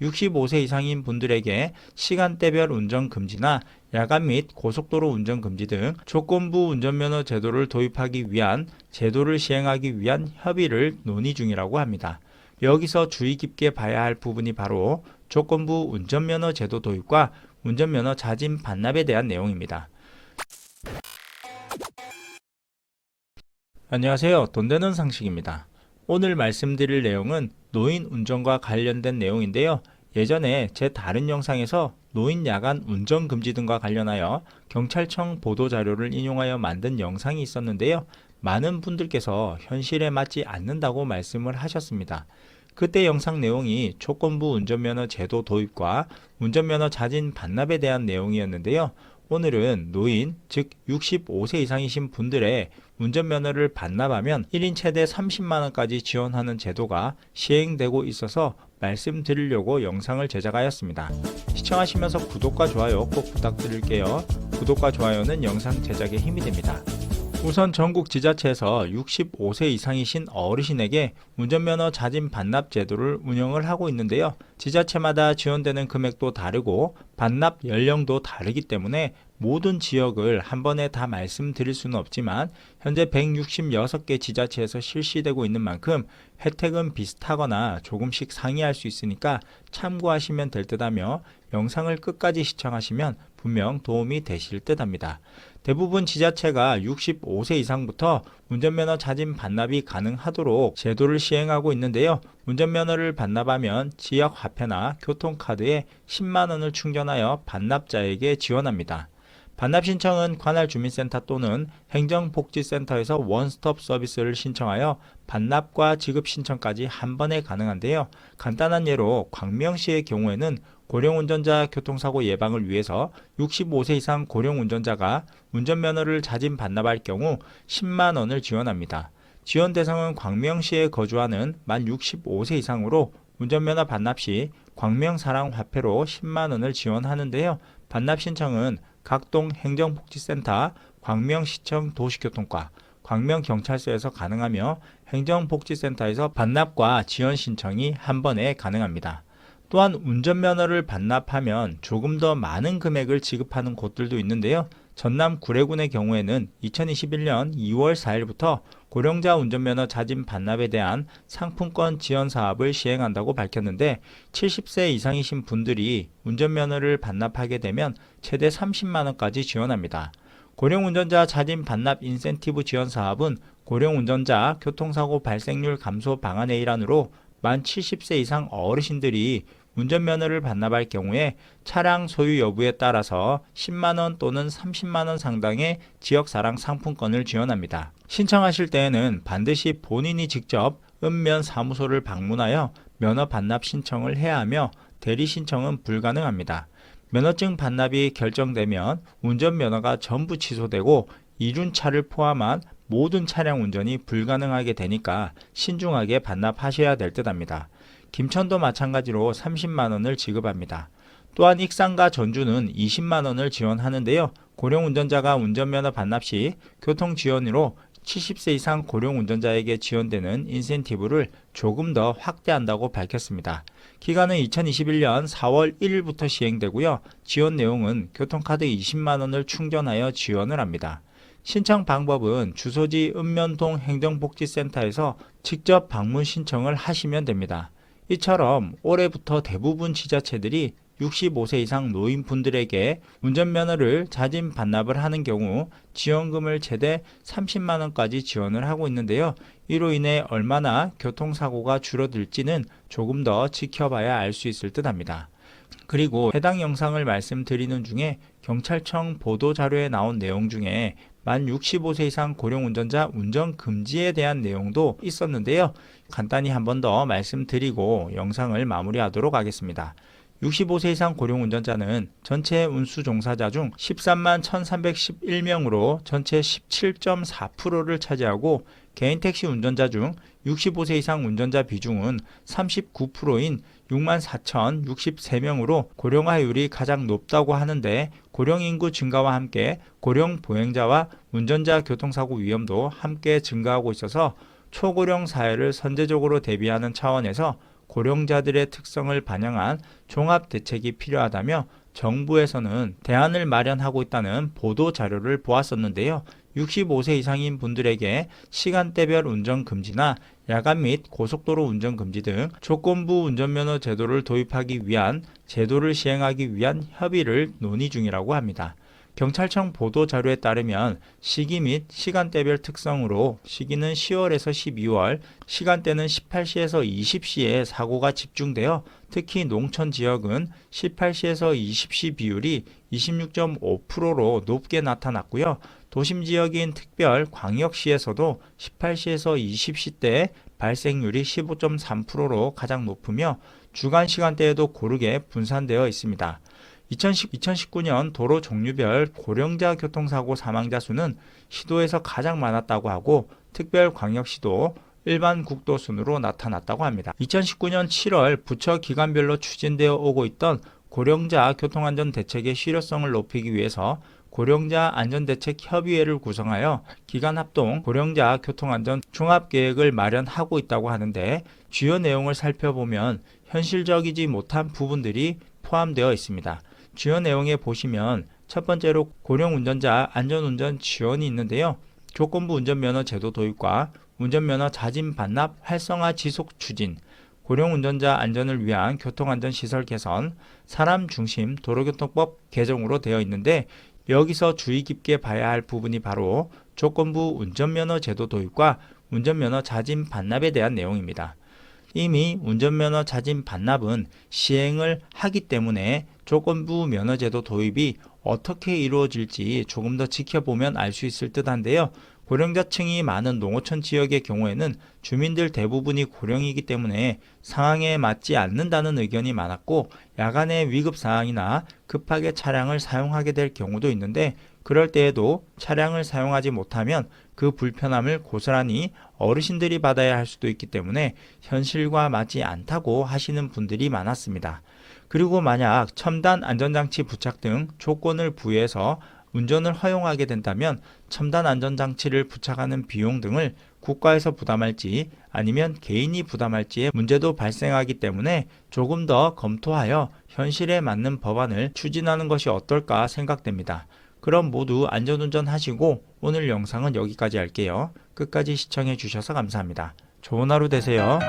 65세 이상인 분들에게 시간대별 운전 금지나 야간 및 고속도로 운전 금지 등 조건부 운전면허 제도를 도입하기 위한 제도를 시행하기 위한 협의를 논의 중이라고 합니다. 여기서 주의 깊게 봐야 할 부분이 바로 조건부 운전면허 제도 도입과 운전면허 자진 반납에 대한 내용입니다. 안녕하세요. 돈 되는 상식입니다. 오늘 말씀드릴 내용은 노인 운전과 관련된 내용인데요. 예전에 제 다른 영상에서 노인 야간 운전 금지 등과 관련하여 경찰청 보도 자료를 인용하여 만든 영상이 있었는데요. 많은 분들께서 현실에 맞지 않는다고 말씀을 하셨습니다. 그때 영상 내용이 조건부 운전면허 제도 도입과 운전면허 자진 반납에 대한 내용이었는데요. 오늘은 노인, 즉 65세 이상이신 분들의 운전면허를 반납하면 1인 최대 30만원까지 지원하는 제도가 시행되고 있어서 말씀드리려고 영상을 제작하였습니다. 시청하시면서 구독과 좋아요 꼭 부탁드릴게요. 구독과 좋아요는 영상 제작에 힘이 됩니다. 우선 전국 지자체에서 65세 이상이신 어르신에게 운전면허 자진 반납 제도를 운영을 하고 있는데요. 지자체마다 지원되는 금액도 다르고 반납 연령도 다르기 때문에 모든 지역을 한 번에 다 말씀드릴 수는 없지만 현재 166개 지자체에서 실시되고 있는 만큼 혜택은 비슷하거나 조금씩 상이할 수 있으니까 참고하시면 될 듯하며 영상을 끝까지 시청하시면 분명 도움이 되실 듯합니다. 대부분 지자체가 65세 이상부터 운전면허 자진 반납이 가능하도록 제도를 시행하고 있는데요. 운전면허를 반납하면 지역 화폐나 교통카드에 10만 원을 충전하여 반납자에게 지원합니다. 반납 신청은 관할 주민센터 또는 행정복지센터에서 원스톱 서비스를 신청하여 반납과 지급 신청까지 한 번에 가능한데요. 간단한 예로 광명시의 경우에는 고령 운전자 교통사고 예방을 위해서 65세 이상 고령 운전자가 운전면허를 자진 반납할 경우 10만 원을 지원합니다. 지원 대상은 광명시에 거주하는 만 65세 이상으로 운전면허 반납 시 광명사랑 화폐로 10만 원을 지원하는데요. 반납 신청은 각동 행정복지센터, 광명시청 도시교통과, 광명경찰서에서 가능하며 행정복지센터에서 반납과 지원 신청이 한 번에 가능합니다. 또한 운전면허를 반납하면 조금 더 많은 금액을 지급하는 곳들도 있는데요. 전남 구례군의 경우에는 2021년 2월 4일부터 고령자 운전면허 자진 반납에 대한 상품권 지원 사업을 시행한다고 밝혔는데 70세 이상이신 분들이 운전면허를 반납하게 되면 최대 30만 원까지 지원합니다. 고령 운전자 자진 반납 인센티브 지원 사업은 고령 운전자 교통사고 발생률 감소 방안의 일환으로 만 70세 이상 어르신들이 운전면허를 반납할 경우에 차량 소유 여부에 따라서 10만원 또는 30만원 상당의 지역사랑 상품권을 지원합니다. 신청하실 때에는 반드시 본인이 직접 읍면 사무소를 방문하여 면허 반납 신청을 해야 하며 대리 신청은 불가능합니다. 면허증 반납이 결정되면 운전면허가 전부 취소되고 이륜차를 포함한 모든 차량 운전이 불가능하게 되니까 신중하게 반납하셔야 될 듯합니다. 김천도 마찬가지로 30만 원을 지급합니다. 또한 익산과 전주는 20만 원을 지원하는데요. 고령 운전자가 운전면허 반납 시 교통 지원으로 70세 이상 고령 운전자에게 지원되는 인센티브를 조금 더 확대한다고 밝혔습니다. 기간은 2021년 4월 1일부터 시행되고요. 지원 내용은 교통카드 20만 원을 충전하여 지원을 합니다. 신청 방법은 주소지 읍면동 행정복지센터에서 직접 방문 신청을 하시면 됩니다. 이처럼 올해부터 대부분 지자체들이 65세 이상 노인분들에게 운전면허를 자진 반납을 하는 경우 지원금을 최대 30만 원까지 지원을 하고 있는데요. 이로 인해 얼마나 교통사고가 줄어들지는 조금 더 지켜봐야 알 수 있을 듯 합니다. 그리고 해당 영상을 말씀드리는 중에 경찰청 보도 자료에 나온 내용 중에 만 65세 이상 고령 운전자 운전 금지에 대한 내용도 있었는데요. 간단히 한 번 더 말씀드리고 영상을 마무리하도록 하겠습니다. 65세 이상 고령 운전자는 전체 운수 종사자 중 13만 1311명으로 전체 17.4%를 차지하고 개인 택시 운전자 중 65세 이상 운전자 비중은 39%인 6만 4,063명으로 고령화율이 가장 높다고 하는데 고령 인구 증가와 함께 고령 보행자와 운전자 교통사고 위험도 함께 증가하고 있어서 초고령 사회를 선제적으로 대비하는 차원에서 고령자들의 특성을 반영한 종합 대책이 필요하다며 정부에서는 대안을 마련하고 있다는 보도 자료를 보았었는데요. 65세 이상인 분들에게 시간대별 운전 금지나 야간 및 고속도로 운전 금지 등 조건부 운전면허 제도를 도입하기 위한 제도를 시행하기 위한 협의를 논의 중이라고 합니다. 경찰청 보도 자료에 따르면 시기 및 시간대별 특성으로 시기는 10월에서 12월, 시간대는 18시에서 20시에 사고가 집중되어 특히 농촌 지역은 18시에서 20시 비율이 26.5%로 높게 나타났고요. 도심 지역인 특별 광역시에서도 18시에서 20시 때 발생률이 15.3%로 가장 높으며 주간 시간대에도 고르게 분산되어 있습니다. 2010, 2019년 도로 종류별 고령자 교통사고 사망자 수는 시도에서 가장 많았다고 하고 특별 광역시도 일반 국도 순으로 나타났다고 합니다. 2019년 7월 부처 기관별로 추진되어 오고 있던 고령자 교통안전 대책의 실효성을 높이기 위해서 고령자 안전대책 협의회를 구성하여 기관 합동 고령자 교통안전 종합계획을 마련하고 있다고 하는데 주요 내용을 살펴보면 현실적이지 못한 부분들이 포함되어 있습니다. 주요 내용에 보시면 첫 번째로 고령 운전자 안전운전 지원이 있는데요. 조건부 운전면허 제도 도입과 운전면허 자진 반납 활성화 지속 추진, 고령 운전자 안전을 위한 교통안전 시설 개선, 사람 중심 도로교통법 개정으로 되어 있는데 여기서 주의 깊게 봐야 할 부분이 바로 조건부 운전면허 제도 도입과 운전면허 자진 반납에 대한 내용입니다. 이미 운전면허 자진 반납은 시행을 하기 때문에 조건부 면허제도 도입이 어떻게 이루어질지 조금 더 지켜보면 알 수 있을 듯 한데요. 고령자층이 많은 농어촌 지역의 경우에는 주민들 대부분이 고령이기 때문에 상황에 맞지 않는다는 의견이 많았고 야간의 위급 상황이나 급하게 차량을 사용하게 될 경우도 있는데 그럴 때에도 차량을 사용하지 못하면 그 불편함을 고스란히 어르신들이 받아야 할 수도 있기 때문에 현실과 맞지 않다고 하시는 분들이 많았습니다. 그리고 만약 첨단 안전장치 부착 등 조건을 부여해서 운전을 허용하게 된다면 첨단 안전장치를 부착하는 비용 등을 국가에서 부담할지 아니면 개인이 부담할지의 문제도 발생하기 때문에 조금 더 검토하여 현실에 맞는 법안을 추진하는 것이 어떨까 생각됩니다. 그럼 모두 안전운전 하시고 오늘 영상은 여기까지 할게요. 끝까지 시청해 주셔서 감사합니다. 좋은 하루 되세요.